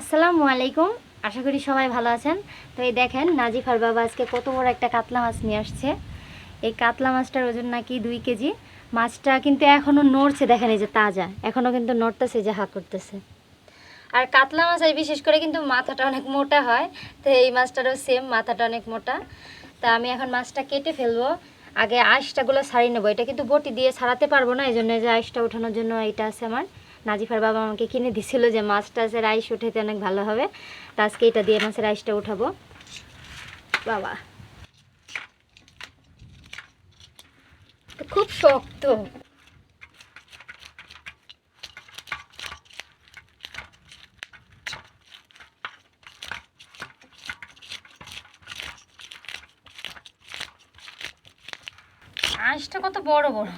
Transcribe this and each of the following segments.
আসসালামু আলাইকুম। আশা করি সবাই ভালো আছেন। তো এই দেখেন নাজিফার বাবা আজকে কত বড় একটা কাতলা মাছ নিয়ে আসছে। এই কাতলা মাছটার ওজন নাকি দুই কেজি। মাছটা কিন্তু এখনও নড়ছে, দেখেন এই যে তাজা। এখনও কিন্তু নড়তেছে যে হা করতেছে। আর কাতলা মাছ বিশেষ করে কিন্তু মাথাটা অনেক মোটা হয়, তো এই মাছটারও সেম মাথাটা অনেক মোটা। তা আমি এখন মাছটা কেটে ফেলব। আগে আঁশটাগুলো সারিয়ে নেব। এটা কিন্তু বটি দিয়ে সারাতে পারব না, এই জন্য যে আঁশটা ওঠানোর জন্য এটা আছে আমার। নাজিফার বাবা আমাকে কিনে দিছিল যে মাছটা আছে রাইস উঠাতে অনেক ভালো হবে। তা আজকে এটা দিয়ে মাছের রাইসটা উঠাবো। বাবা। খুব শক্ত। আঁশটা কত বড় বড়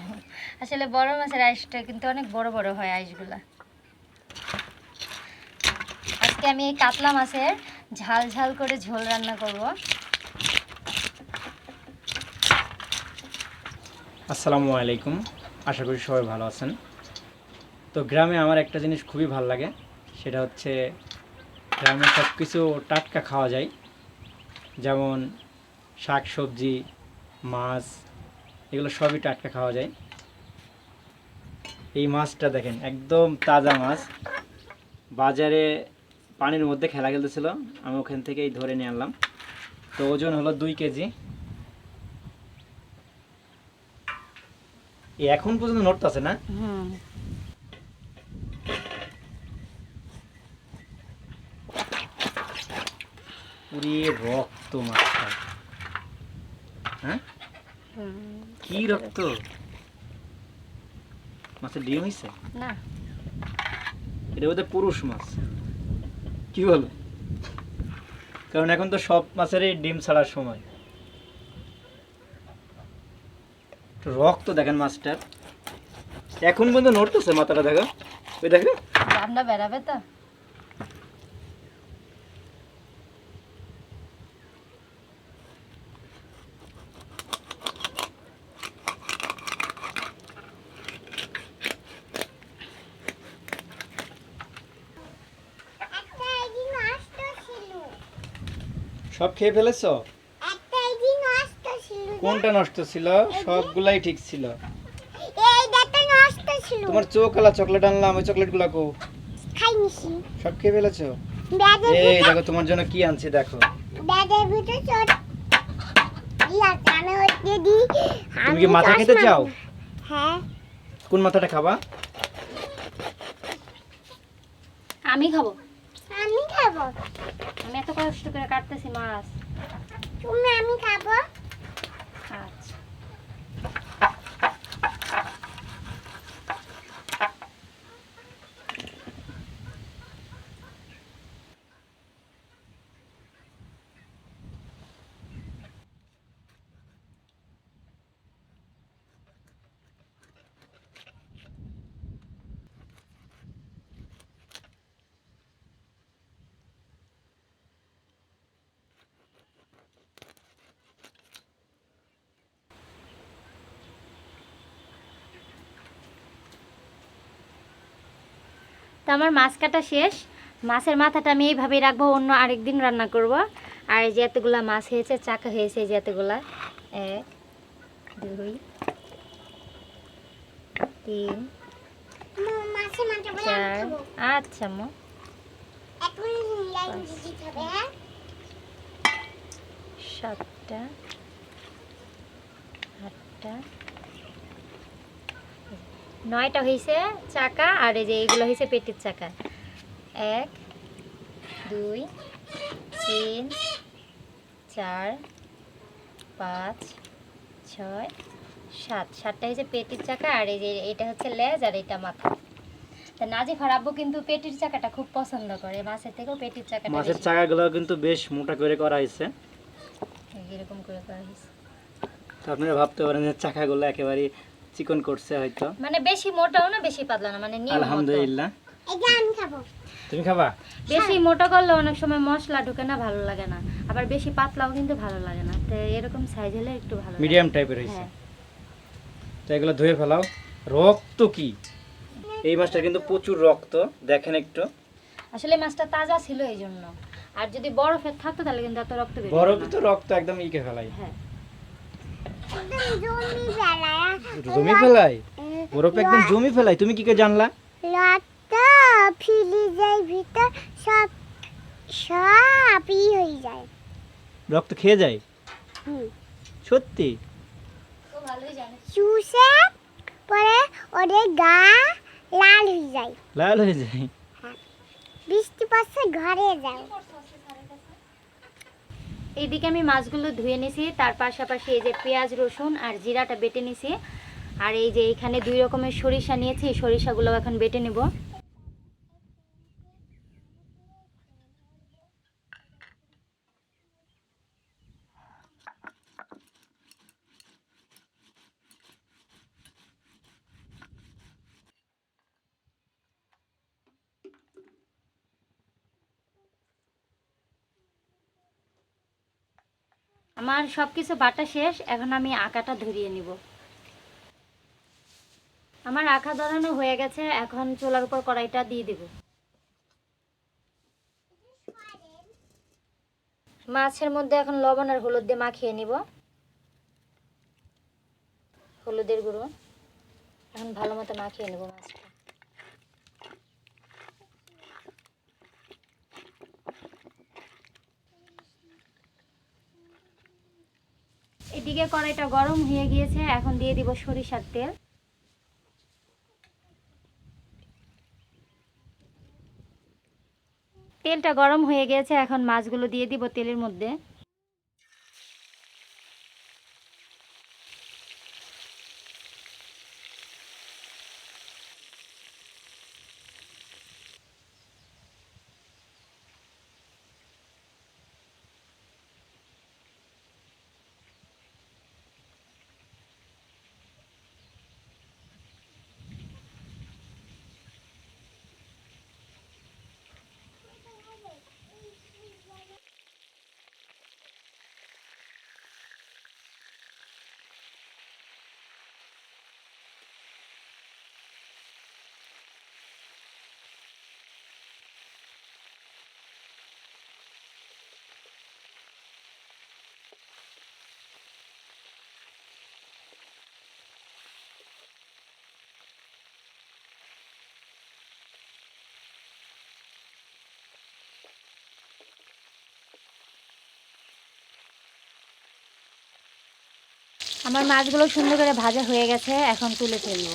আসলে বড় মাছের আইসটা কিন্তু অনেক বড় বড় হয় আঁশগুলা আজকে আমি এই কাতলা মাছের ঝাল ঝাল করে ঝোল রান্না করব। আসসালামু আলাইকুম, আশা করি সবাই ভালো আছেন। তো গ্রামে আমার একটা জিনিস খুবই ভালো লাগে, সেটা হচ্ছে গ্রামে সব কিছু টাটকা খাওয়া যায়। যেমন শাক সবজি, মাছ, এগুলো সবই টাটকা খাওয়া যায়। এই মাছটা দেখেন একদম তাজা মাছ। বাজারে পানির মধ্যে খেলা খেলতেছিল আমি ওখান থেকেই ধরে নিয়ে আনলাম। তো ওজন হলো দুই কেজি। এখন পর্যন্ত নড়তেছে না? রক্ত মাছটা। হ্যাঁ? কি রক্ত? মাছের ডিম হয়েছে না। এটা বোধহয় পুরুষ মাছ। কি বলো? কারণ এখন তো সব মাছেরই ডিম ছাড়ার সময়। রক্ত দেখেন মাছটার। এখন পর্যন্ত নড়তেছে মাথাটা দেখো। ওই দেখো। বেড়াবে তো একটা আইডি নষ্ট ছিল সব খেয়ে ফেলেছো? কোনটা নষ্ট ছিল? সবগুলাই ঠিক ছিল। তোমার চোখ আলা চকলেট আনলাম ওই চকলেটগুলা কো সব খেয়ে ফেলেছো? এই দেখো তোমার জন্য কি আনছি দেখো। তুমি কি মাথা খেতে চাও? হ্যাঁ। কোন মাথাটা খাবা? আমি খাব। খাব? আমি এত কষ্ট করে কাটতেছি মাছ। তুমি আমি খাব আচ্ছা তো আমার মাছ কাটা শেষ। মাছের মাথাটা আমি এইভাবেই রাখব অন্য আরেক দিন রান্না করব। আর এই যে এতগুলা মাছ হয়েছে চাকা হয়েছে এই যে এতগুলা। এক দুই তিন চার আচ্ছা মো। হ্যাঁ? সাতটা আটটা নয়টা হয়েছে চাকা আর এই যে এগুলো হয়েছে পেটের চাকা। এক দুই তিন চার পাঁচ ছয় সাত। সাতটা হয়েছে পেটির চাকা আর এই যে এটা হচ্ছে লেজ আর এটা মাথা। তা নাজিফার আব্বু কিন্তু পেটির চাকাটা খুব পছন্দ করে মাছের থেকেও পেটির চাকাটা মাছের চাকাগুলো কিন্তু বেশ মোটা করে করা হয়েছে এরকম করে করা হয়েছে আপনারা ভাবতে পারেন যে চাকাগুলো একেবারে চিকন করছে হয়তো। মানে বেশি মোটাও না বেশি পাতলা না মানে। আলহামদুলিল্লাহ। এটা আমি খাব। তুমি খাবা? বেশি মোটা করলে অনেক সময় মশলা ঢুকে না ভালো লাগে না। আবার বেশি পাতলাও কিন্তু ভালো লাগে না। তো এরকম সাইজ হলে একটু ভালো মিডিয়াম টাইপের হয়েছে হ্যাঁ। তো এগুলো ধুয়ে ফেলাও। রক্ত কি? এই মাছটা কিন্তু প্রচুর রক্ত দেখেন একটু। আসলে মাছটা তাজা ছিল এই জন্য আর যদি বরফে থাকতো তাহলে কিন্তু এত রক্ত বের বরফ তো রক্ত একদম ইকে ফেলাই। হ্যাঁ। একদম জমি ফেলাই? বরফ একদম জমি ফেলাই। তুমি কি করে জানলা? রক্ত ফ্রিজের ভিতর সব সব ই হয়ে যায়। রক্ত খেয়ে যায়? সত্যি? চুষে পরে ওদের গা লাল হয়ে যায়। লাল হয়ে যায়? বৃষ্টি পড়ছে ঘরে যাও। এইদিকে আমি মাছগুলো ধুয়ে নিছি, তার পাশাপাশি এই যে পেঁয়াজ, রসুন আর জিরাটা বেটে নিছি। আর এই যে এখানে দুই রকমের সরিষা নিয়েছি সরিষাগুলো এখন বেটে নেব। আমার সব কিছু বাটা শেষ, এখন আমি আঁকাটা ধরিয়ে নিব। আমার আঁকা ধরানো হয়ে গেছে, এখন চুলার উপর কড়াইটা দিয়ে দেব। মাছের মধ্যে এখন লবণ আর হলুদ দিয়ে মাখিয়ে নিব। হলুদের গুঁড়ো। এখন ভালো মতো মাখিয়ে নেব মাছটা। এদিকে কড়াইটা গরম হয়ে গিয়েছে, এখন দিয়ে দিব সরিষার তেল। তেলটা গরম হয়ে গেছে এখন মাছগুলো দিয়ে দিব তেলের মধ্যে। আমার মাছগুলো সুন্দর করে ভাজা হয়ে গেছে এখন তুলে ফেলব।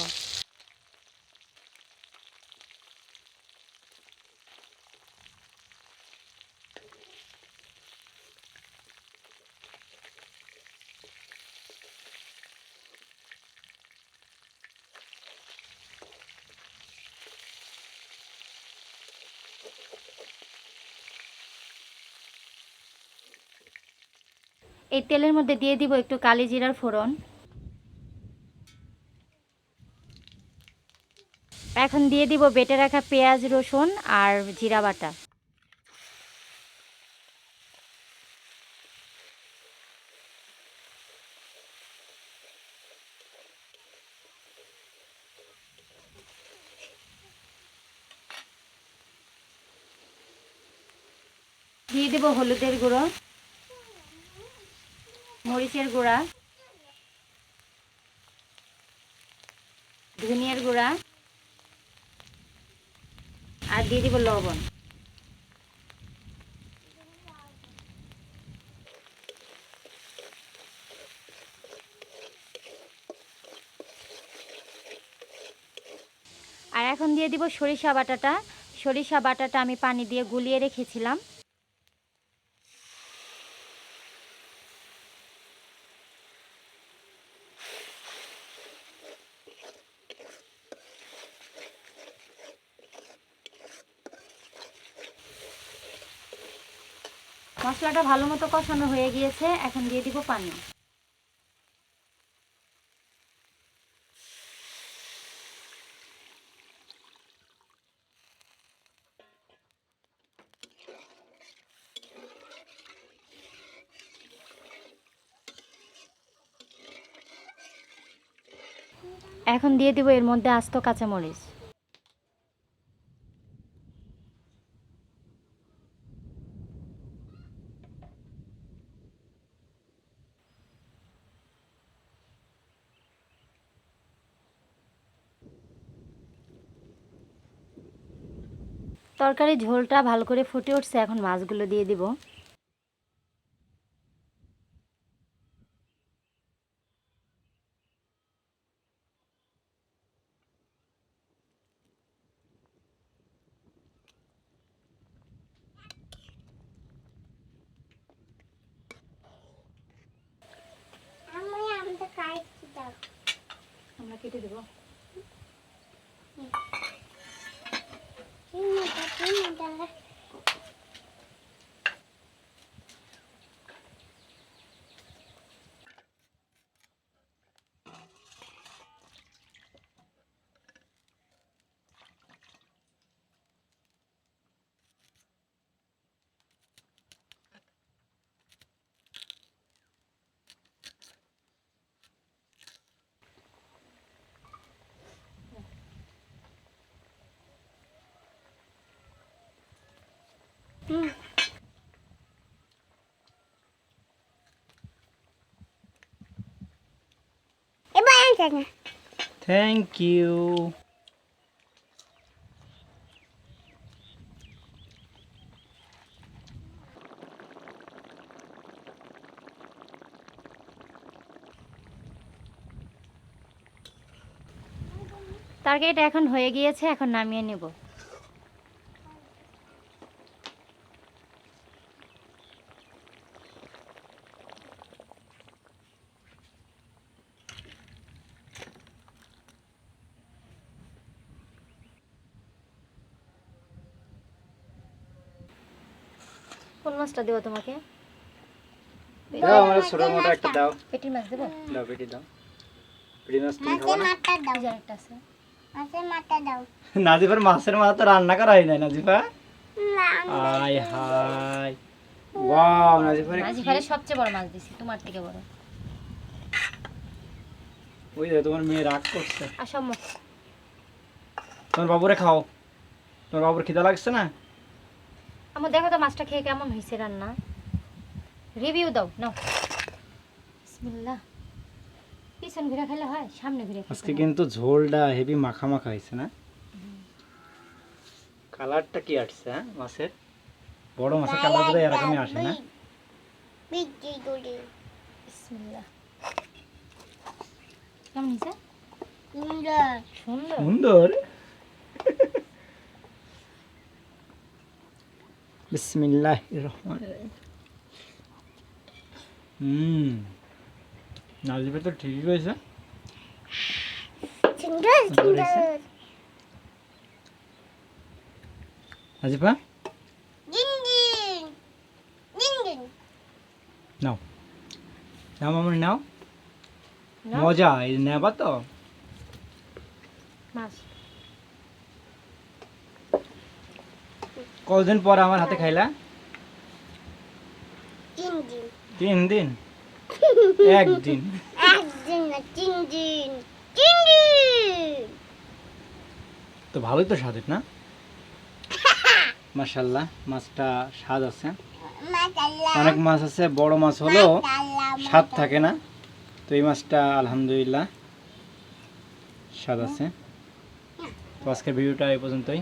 এই তেলের মধ্যে দিয়ে দিব একটু কালি জিরার ফোড়ন। এখন দিয়ে দিব বেটে রাখা পেঁয়াজ, রসুন আর জিরা বাটা। দিয়ে দেব হলুদের গুঁড়ো। মরিচের গুঁড়া, ধনিয়ার গুঁড়া, আর দিয়ে দিব লবণ। আর এখন দিয়ে দিব সরিষা বাটাটা। সরিষা বাটাটা আমি পানি দিয়ে গুলিয়ে রেখেছিলাম। মশলাটা ভালো মতো কষানো হয়ে গিয়েছে, এখন দিয়ে দিব পানি। এখন দিয়ে দিব এর মধ্যে আস্ত কাঁচামরিচ। তরকারি ঝোলটা ভালো করে ফুটে উঠছে এখন মাছগুলো দিয়ে দিব। আমরা কেটে দেবো। 给你的给你的 না থ্যাংক ইউ তরকারিটা এখন হয়ে গিয়েছে এখন নামিয়ে নেব। কোন মাছটা দেবো তোমাকে? দাও আমার ছোট মোটো একটা দাও। পেটির মাছ দেবো? দাও পেটি দাও। পেটি মাছ তুমি খাব না? মাথা দাও। যে আছে। মাছে মাথা দাও। নাজিফার মাছের মাথা তো রান্না করা হয় না নাজিফা হাই ওয়াও নাজিফার নাজিফারে সবচেয়ে বড় মাছ দিছি তোমার থেকে বড়। ওই দেখো তোমার মেয়ে রাগ করছে। আসো আম্মু। তোমার বাবুরে খাও। তোমার বাবুর খিদা লাগছে না? আম্মু দেখো তো মাছটা খেয়ে কেমন হয়েছে রান্না। রিভিউ দাও নাও। বিসমিল্লাহ। পিছন ঘুরে খেলে হয় সামনে ঘুরে আজকে কিন্তু ঝোলটা হেভি মাখা মাখা হয়েছে না? কালারটা কি আসছে হ্যাঁ মাছের? বড় মাছের কালার বোধহয় এরকমই আসে না? বিসমিল্লাহ। কেমন হয়েছে সুন্দর। সুন্দর? বিসমিল্লাহ রহমান হুম নাজিবে তো ঠিকই নাও। নাও মামনি নাও। মজা এই নেবা তো। মাছ। কতদিন পর আমার হাতে খাইলা? তিন দিন একদিন। না তো ভালোই তো স্বাদের না? মাশাল্লাহ মাছটা স্বাদ আছে। অনেক মাছ আছে বড় মাছ হলেও স্বাদ থাকে না। তো এই মাছটা আলহামদুলিল্লাহ স্বাদ আছে। তো আজকের ভিডিওটা এই পর্যন্তই।